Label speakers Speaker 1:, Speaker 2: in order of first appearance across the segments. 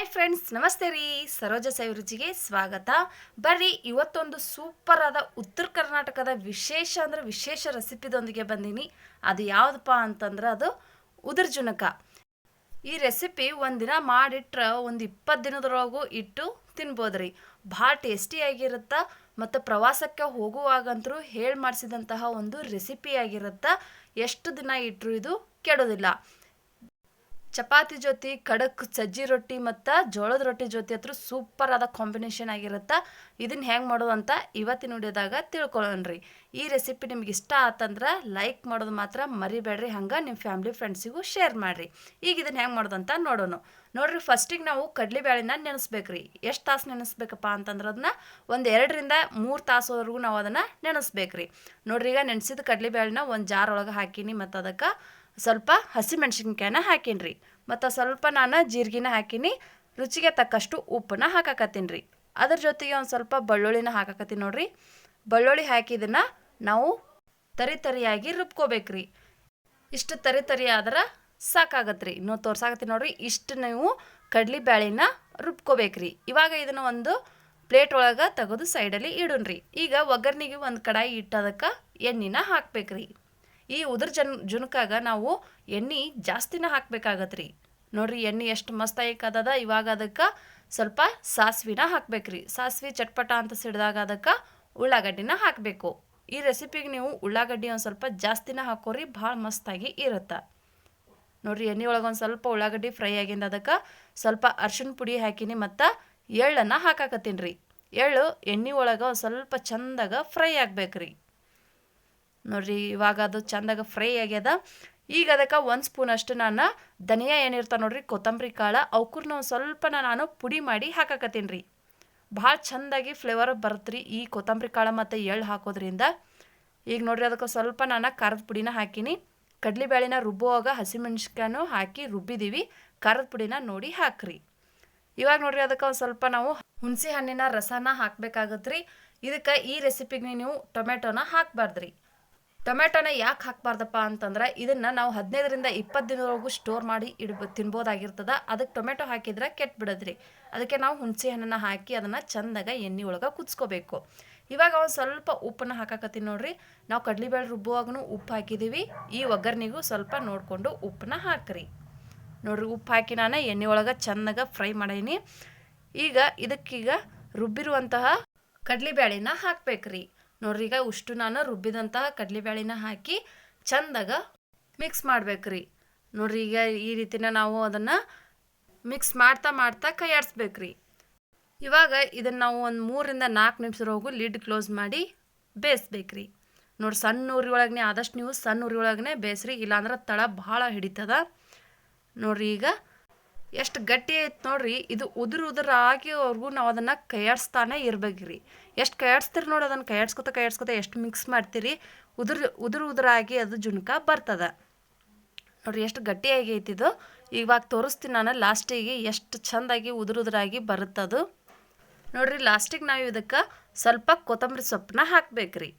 Speaker 1: Hi friends ನಮಸ್ತೆ ರೀ. ಸರೋಜ ಸೈರುಜಿಗೆ ಸ್ವಾಗತ. ಬರ್ರಿ, ಇವತ್ತೊಂದು ಸೂಪರ್ ಆದ ಉತ್ತರ ಕರ್ನಾಟಕದ ವಿಶೇಷ ಅಂದರೆ ವಿಶೇಷ ರೆಸಿಪಿದೊಂದಿಗೆ ಬಂದೀನಿ. ಅದು ಯಾವುದಪ್ಪ ಅಂತಂದ್ರೆ ಅದು ಉದುರ್ ಜುನಕ. ಈ ರೆಸಿಪಿ ಒಂದಿನ ಮಾಡಿಟ್ರೆ ಒಂದು ಇಪ್ಪತ್ತು ದಿನದೊಳಗೂ ಇಟ್ಟು ತಿನ್ಬೋದ್ರಿ. ಭಾಳ ಟೇಸ್ಟಿಯಾಗಿರುತ್ತಾ ಮತ್ತು ಪ್ರವಾಸಕ್ಕೆ ಹೋಗುವಾಗಂತರೂ ಹೇಳಿ ಮಾಡಿಸಿದಂತಹ ಒಂದು ರೆಸಿಪಿ ಆಗಿರುತ್ತೆ ಎಷ್ಟು ದಿನ ಇಟ್ಟರು ಇದು ಕೆಡೋದಿಲ್ಲ. ಚಪಾತಿ ಜೊತೆ, ಖಡಕ್ ಸಜ್ಜಿ ರೊಟ್ಟಿ ಮತ್ತು ಜೋಳದ ರೊಟ್ಟಿ ಜೊತೆ ಹತ್ರ ಸೂಪರ್ ಆದ ಕಾಂಬಿನೇಷನ್ ಆಗಿರುತ್ತೆ. ಇದನ್ನ ಹೆಂಗೆ ಮಾಡೋದು ಅಂತ ಇವತ್ತಿನ ವಿಡಿಯೋದಾಗ ತಿಳ್ಕೊಳ್ಳೋಣ್ರಿ ಈ ರೆಸಿಪಿ ನಿಮ್ಗೆ ಇಷ್ಟ ಆತಂದ್ರೆ ಲೈಕ್ ಮಾಡೋದು ಮಾತ್ರ ಮರಿಬೇಡ್ರಿ. ಹಂಗೆ ನಿಮ್ಮ ಫ್ಯಾಮಿಲಿ ಫ್ರೆಂಡ್ಸಿಗೂ ಶೇರ್ ಮಾಡಿರಿ. ಈಗ ಇದನ್ನ ಹೆಂಗೆ ಮಾಡೋದು ಅಂತ ನೋಡೋಣ. ನೋಡ್ರಿ ಫಸ್ಟಿಗೆ ನಾವು ಕಡಲೆಬೇಳೆನ ನೆನೆಸ್ಬೇಕ್ರಿ. ಎಷ್ಟು ತಾಸು ನೆನೆಸ್ಬೇಕಪ್ಪ ಅಂತಂದ್ರೆ ಅದನ್ನ ಒಂದು ಎರಡರಿಂದ ಮೂರು ತಾಸುವರೆಗೂ ನಾವು ಅದನ್ನು ನೆನೆಸ್ಬೇಕ್ರಿ. ನೋಡ್ರಿ, ಈಗ ನೆನೆಸಿದ ಕಡಲೆಬೇಳೆನ ಒಂದು ಜಾರ್ ಒಳಗೆ ಹಾಕೀನಿ ಮತ್ತು ಅದಕ್ಕೆ ಸ್ವಲ್ಪ ಹಸಿಮೆಣ್ಸಿನ್ಕಾಯನ್ನ ಹಾಕೀನಿ ರೀ ಮತ್ತು ಸ್ವಲ್ಪ ನಾನು ಜೀರಿಗೆನ ಹಾಕೀನಿ. ರುಚಿಗೆ ತಕ್ಕಷ್ಟು ಉಪ್ಪನ್ನ ಹಾಕಾಕತ್ತೀನಿ ರೀ ಅದ್ರ ಜೊತೆಗೆ ಒಂದು ಸ್ವಲ್ಪ ಬೆಳ್ಳುಳ್ಳಿನ ಹಾಕಾಕತ್ತೀನಿ ನೋಡ್ರಿ. ಬೆಳ್ಳುಳ್ಳಿ ಹಾಕಿದನ್ನ ನಾವು ತರಿ ತರಿಯಾಗಿ ರುಬ್ಕೋಬೇಕ್ರಿ. ಇಷ್ಟು ತರಿ ತರಿ ಆದ್ರೆ ಸಾಕಾಗತ್ರಿ. ಇನ್ನೂ ತೋರ್ಸಾಕತ್ತೀನಿ ನೋಡ್ರಿ. ಇಷ್ಟು ನೀವು ಕಡ್ಲಿ ಬ್ಯಾಳಿನ ರುಬ್ಕೋಬೇಕ್ರಿ. ಇವಾಗ ಇದನ್ನ ಒಂದು ಪ್ಲೇಟ್ ಒಳಗೆ ತೆಗೆದು ಸೈಡಲ್ಲಿ ಇಡೋಣ್ರಿ ಈಗ ಒಗ್ಗರ್ನಿಗೆ ಒಂದು ಕಡಾಯಿ ಇಟ್ಟದಕ್ಕೆ ಎಣ್ಣೆನ ಹಾಕ್ಬೇಕ್ರಿ. ಈ ಉದುರ್ ಜನ್, ಜುನಕಾಗ ನಾವು ಎಣ್ಣೆ ಜಾಸ್ತಿನ ಹಾಕ್ಬೇಕಾಗತ್ರಿ. ನೋಡ್ರಿ, ಎಣ್ಣೆ ಎಷ್ಟು ಮಸ್ತ್ ಆಯ್ಕದ ಇವಾಗ ಅದಕ್ಕೆ ಸ್ವಲ್ಪ ಸಾಸ್ವಿನ ಹಾಕ್ಬೇಕ್ರಿ. ಸಾಸ್ವಿ, ಚಟ್ಪಟ ಅಂತ ಸಿಡ್ದಾಗ ಅದಕ್ಕೆ ಉಳ್ಳಾಗಡ್ಡಿನ ಹಾಕಬೇಕು. ಈ ರೆಸಿಪಿಗೆ ನೀವು ಉಳ್ಳಾಗಡ್ಡಿ ಒಂದು ಸ್ವಲ್ಪ ಜಾಸ್ತಿನ ಹಾಕೋರಿ, ಭಾಳ ಮಸ್ತಾಗಿ ಇರುತ್ತೆ. ನೋಡ್ರಿ, ಎಣ್ಣೆ ಒಳಗೆ ಒಂದು ಸ್ವಲ್ಪ ಉಳ್ಳಾಗಡ್ಡಿ ಫ್ರೈ ಆಗಿಂದ ಅದಕ್ಕೆ ಸ್ವಲ್ಪ ಅರ್ಶಿಣ ಪುಡಿ ಹಾಕಿನಿ ಮತ್ತು ಎಳ್ಳನ್ನು ಹಾಕಾಕತ್ತೀನಿ ರೀ ಎಳ್ಳು ಎಣ್ಣೆ ಒಳಗೆ ಒಂದು ಸ್ವಲ್ಪ ಚಂದಾಗ ಫ್ರೈ ಆಗ್ಬೇಕ್ರಿ. ನೋಡ್ರಿ, ಇವಾಗ ಅದು ಚಂದಾಗ ಫ್ರೈ ಆಗ್ಯದ. ಈಗ ಅದಕ್ಕೆ ಒಂದು ಸ್ಪೂನ್ ಅಷ್ಟು ನಾನು ಧನಿಯಾ ಏನಿರ್ತಾವೆ ನೋಡ್ರಿ, ಕೊತ್ತಂಬರಿ ಕಾಳು, ಅವ್ಕೂರ್ನ ಒಂದು ಸ್ವಲ್ಪನ ನಾನು ಪುಡಿ ಮಾಡಿ ಹಾಕಾಕತ್ತೀನಿ ರೀ. ಭಾಳ ಚಂದಾಗಿ ಫ್ಲೇವರ್ ಬರುತ್ತೆ ಈ ಕೊತ್ತಂಬರಿ ಕಾಳು ಮತ್ತು ಎಳ್ಳು ಹಾಕೋದ್ರಿಂದ. ಈಗ ನೋಡ್ರಿ, ಅದಕ್ಕೆ ಸ್ವಲ್ಪ ನಾನು ಖಾರದ ಪುಡಿನ ಹಾಕೀನಿ. ಬ್ಯಾಳಿನ ರುಬ್ಬುವಾಗ ಹಸಿಮೆಣ್ಸಿಕಾನು ಹಾಕಿ ರುಬ್ಬಿದ್ದೀವಿ ಖಾರದ ಪುಡಿನ ನೋಡಿ ಹಾಕ್ರಿ. ಇವಾಗ ನೋಡ್ರಿ, ಅದಕ್ಕೆ ಒಂದು ಸ್ವಲ್ಪ ನಾವು ಹುಣಸೆ ಹಣ್ಣಿನ ರಸನ ಹಾಕಬೇಕಾಗತ್ತೆ ರೀ ಇದಕ್ಕೆ ಈ ರೆಸಿಪಿಗೆ ನೀವು ಟೊಮೆಟೊನ ಹಾಕ್ಬಾರ್ದ್ರಿ. ಟೊಮೆಟೊನ ಯಾಕೆ ಹಾಕ್ಬಾರ್ದಪ್ಪ ಅಂತಂದ್ರೆ ಇದನ್ನು ನಾವು ಹದಿನೈದರಿಂದ ಇಪ್ಪತ್ತು ದಿನದವರೆಗೂ ಸ್ಟೋರ್ ಮಾಡಿ ಇಡ್ಬ, ತಿನ್ಬೋದಾಗಿರ್ತದ. ಅದಕ್ಕೆ ಟೊಮೆಟೊ ಹಾಕಿದ್ರೆ ಕೆಟ್ಟು ಬಿಡದ್ರಿ ಅದಕ್ಕೆ ನಾವು ಹುಣಸೆ ಹಣ್ಣನ್ನ ಹಾಕಿ ಅದನ್ನು ಚಂದಾಗ ಎಣ್ಣೆ ಒಳಗೆ ಕುದಿಸ್ಕೋಬೇಕು. ಇವಾಗ ಒಂದು ಸ್ವಲ್ಪ ಉಪ್ಪನ್ನ ಹಾಕಾಕತ್ತೀನಿ ನೋಡ್ರಿ. ನಾವು ಕಡ್ಲಿಬೇಳೆ ರುಬ್ಬುವಾಗೂ ಉಪ್ಪು ಹಾಕಿದ್ದೀವಿ ಈ ಒಗ್ಗರಣೆಗೂ ಸ್ವಲ್ಪ ನೋಡಿಕೊಂಡು ಉಪ್ಪನ್ನ ಹಾಕ್ರಿ. ನೋಡ್ರಿ, ಉಪ್ಪು ಹಾಕಿ ನಾನು ಎಣ್ಣೆ ಒಳಗೆ ಚೆನ್ನಾಗ ಫ್ರೈ ಮಾಡೀನಿ. ಈಗ ಇದಕ್ಕೀಗ ರುಬ್ಬಿರುವಂತಹ ಕಡ್ಲಿಬ್ಯಾಳಿನ ಹಾಕ್ಬೇಕ್ರಿ. ನೋಡ್ರಿ, ಈಗ ಉಷ್ಟು ನಾನು ರುಬ್ಬಿದಂತಹ ಕಡಲೆಬೇಳೆನ ಹಾಕಿ ಚಂದಾಗ ಮಿಕ್ಸ್ ಮಾಡ್ಬೇಕ್ರಿ. ನೋಡ್ರಿ, ಈಗ ಈ ರೀತಿನ ನಾವು ಅದನ್ನು ಮಿಕ್ಸ್ ಮಾಡ್ತಾ ಮಾಡ್ತಾ ಕೈಯಾಡಿಸ್ಬೇಕ್ರಿ. ಇವಾಗ ಇದನ್ನು ನಾವು ಒಂದು ಮೂರರಿಂದ ನಾಲ್ಕು ನಿಮಿಷದವರೆಗೂ ಲಿಡ್ ಕ್ಲೋಸ್ ಮಾಡಿ ಬೇಯಿಸ್ಬೇಕ್ರಿ. ನೋಡಿ ಸಣ್ಣ ಉರಿ ಒಳಗನೆ ಆದಷ್ಟು ನೀವು ಸಣ್ಣ ಉರಿ ಒಳಗನೆ ಬೇಯಿಸ್ರಿ, ಇಲ್ಲಾಂದ್ರೆ ತಳ ಭಾಳ ಹಿಡಿತದ. ನೋಡ್ರಿ, ಈಗ ಎಷ್ಟು ಗಟ್ಟಿ ಐತೆ ನೋಡ್ರಿ. ಇದು ಉದುರು ಉದುರಾಗಿ ಅವ್ರಿಗೂ ನಾವು ಅದನ್ನು ಕೈಯಾಡಿಸ್ತಾನೆ ಇರ್ಬೇಕ್ರಿ. ಎಷ್ಟು ಕೈಯಾಡಿಸ್ತೀರಿ ನೋಡಿ ಅದನ್ನು ಕೈಯಾಡ್ಸ್ಕೊತ ಕೈಯಾಡ್ಸ್ಕೊತ ಎಷ್ಟು ಮಿಕ್ಸ್ ಮಾಡ್ತೀರಿ. ಉದುರು ಉದುರು ಉದುರಾಗಿ ಅದು ಜುನ್ಕ ಬರ್ತದ. ನೋಡ್ರಿ ಎಷ್ಟು ಗಟ್ಟಿಯಾಗಿ ಐತಿದು ಇವಾಗ ತೋರಿಸ್ತೀನಿ ನಾನು ಲಾಸ್ಟಿಗೆ ಎಷ್ಟು ಚೆಂದಾಗಿ ಉದುರು ಉದುರಾಗಿ ಬರುತ್ತದು. ನೋಡ್ರಿ ಲಾಸ್ಟಿಗೆ ನಾವು ಇದಕ್ಕೆ ಸ್ವಲ್ಪ ಕೊತ್ತಂಬರಿ ಸೊಪ್ಪನ್ನ ಹಾಕ್ಬೇಕ್ರಿ.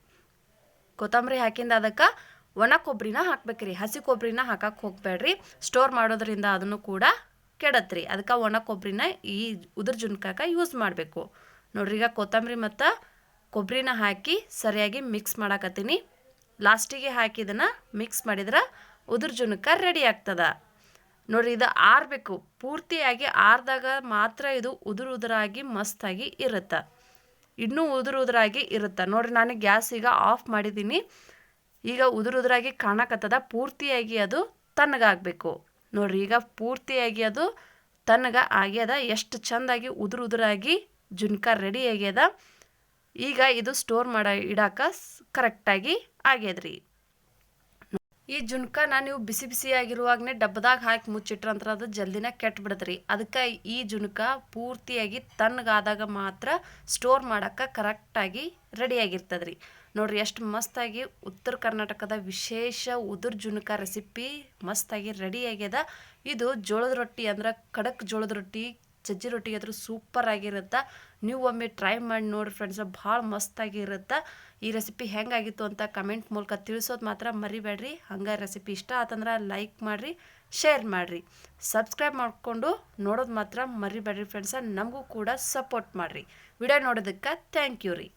Speaker 1: ಕೊತ್ತಂಬರಿ ಹಾಕಿಂದ ಅದಕ್ಕೆ ಒಣ ಕೊಬ್ಬರಿನ ಹಾಕ್ಬೇಕ್ರಿ. ಹಸಿ ಕೊಬ್ಬರಿನ ಹಾಕಕ್ಕೆ ಹೋಗ್ಬೇಡ್ರಿ ಸ್ಟೋರ್ ಮಾಡೋದ್ರಿಂದ ಅದನ್ನು ಕೂಡ ಕೆಡತ್ರಿ. ಅದಕ್ಕೆ ಒಣ ಕೊಬ್ಬರಿನ ಈ ಉದ್ರ ಜುನ್ಕಾಕ ಯೂಸ್ ಮಾಡಬೇಕು. ನೋಡ್ರಿ, ಈಗ ಕೊತ್ತಂಬರಿ ಮತ್ತು ಕೊಬ್ಬರಿನ ಹಾಕಿ ಸರಿಯಾಗಿ ಮಿಕ್ಸ್ ಮಾಡಾಕತ್ತೀನಿ. ಲಾಸ್ಟಿಗೆ ಹಾಕಿ ಇದನ್ನು ಮಿಕ್ಸ್ ಮಾಡಿದ್ರೆ ಉದುರು ಜುನಕ ರೆಡಿ ಆಗ್ತದ. ನೋಡ್ರಿ, ಇದು ಆರಬೇಕು. ಪೂರ್ತಿಯಾಗಿ ಆರಿದಾಗ ಮಾತ್ರ ಇದು ಉದುರು ಉದುರಾಗಿ ಮಸ್ತಾಗಿ ಇರುತ್ತೆ. ಇನ್ನೂ ಉದುರು ಉದುರಾಗಿ ಇರುತ್ತೆ. ನೋಡ್ರಿ, ನಾನು ಗ್ಯಾಸ್ ಈಗ ಆಫ್ ಮಾಡಿದ್ದೀನಿ. ಈಗ ಉದುರು ಉದುರಾಗಿ ಕಾಣಕತ್ತದ. ಪೂರ್ತಿಯಾಗಿ ಅದು ತಣ್ಣಗಾಗಬೇಕು. ನೋಡ್ರಿ, ಈಗ ಪೂರ್ತಿಯಾಗಿ ಅದು ತನ್ನಗ ಆಗ್ಯದ, ಎಷ್ಟು ಚಂದಾಗಿ ಉದುರು ಉದುರಾಗಿ ಜುನ್ಕ ರೆಡಿ ಆಗ್ಯದ. ಈಗ ಇದು ಸ್ಟೋರ್ ಮಾಡ ಇಡಾಕ ಕರೆಕ್ಟಾಗಿ ಆಗ್ಯದ್ರಿ. ಈ ಜುನ್ಕನ ನೀವು ಬಿಸಿ ಬಿಸಿಯಾಗಿರುವಾಗನೇ ಡಬ್ಬದಾಗ ಹಾಕಿ ಮುಚ್ಚಿಟ್ರಂತ್ರ ಅದು ಜಲ್ದಿನ ಕೆಟ್ಟು ಬಿಡದ್ರಿ ಅದಕ್ಕೆ ಈ ಜುನ್ಕ ಪೂರ್ತಿಯಾಗಿ ತಣ್ಣಗಾದಾಗ ಮಾತ್ರ ಸ್ಟೋರ್ ಮಾಡೋಕ್ಕೆ ಕರೆಕ್ಟಾಗಿ ರೆಡಿಯಾಗಿರ್ತದ್ರಿ ನೋಡ್ರಿ, ಎಷ್ಟು ಮಸ್ತಾಗಿ ಉತ್ತರ ಕರ್ನಾಟಕದ ವಿಶೇಷ ಉದುರ್ ಜುನಕ ರೆಸಿಪಿ ಮಸ್ತಾಗಿ ರೆಡಿ ಆಗ್ಯದ. ಇದು ಜೋಳದ ರೊಟ್ಟಿ ಅಂದ್ರೆ ಖಡಕ್ ಜೋಳದ ರೊಟ್ಟಿ, ಸಜ್ಜಿ ರೊಟ್ಟಿ ಆದರೂ ಸೂಪರ್ ಆಗಿರುತ್ತೆ. ನೀವು ಒಮ್ಮೆ ಟ್ರೈ ಮಾಡಿ ನೋಡಿ ಫ್ರೆಂಡ್ಸ್ ಭಾಳ ಮಸ್ತಾಗಿರುತ್ತೆ ಈ ರೆಸಿಪಿ ಹೆಂಗಾಗಿತ್ತು ಅಂತ ಕಮೆಂಟ್ ಮೂಲಕ ತಿಳಿಸೋದು ಮಾತ್ರ ಮರಿಬೇಡ್ರಿ. ಹಂಗೆ ರೆಸಿಪಿ ಇಷ್ಟ ಆತಂದ್ರೆ ಲೈಕ್ ಮಾಡಿರಿ ಶೇರ್ ಮಾಡಿರಿ. ಸಬ್ಸ್ಕ್ರೈಬ್ ಮಾಡಿಕೊಂಡು ನೋಡೋದು ಮಾತ್ರ ಮರಿಬೇಡ್ರಿ ಫ್ರೆಂಡ್ಸ ನಮಗೂ ಕೂಡ ಸಪೋರ್ಟ್ ಮಾಡಿರಿ. ವಿಡಿಯೋ ನೋಡೋದಕ್ಕೆ ಥ್ಯಾಂಕ್ ಯು ರೀ.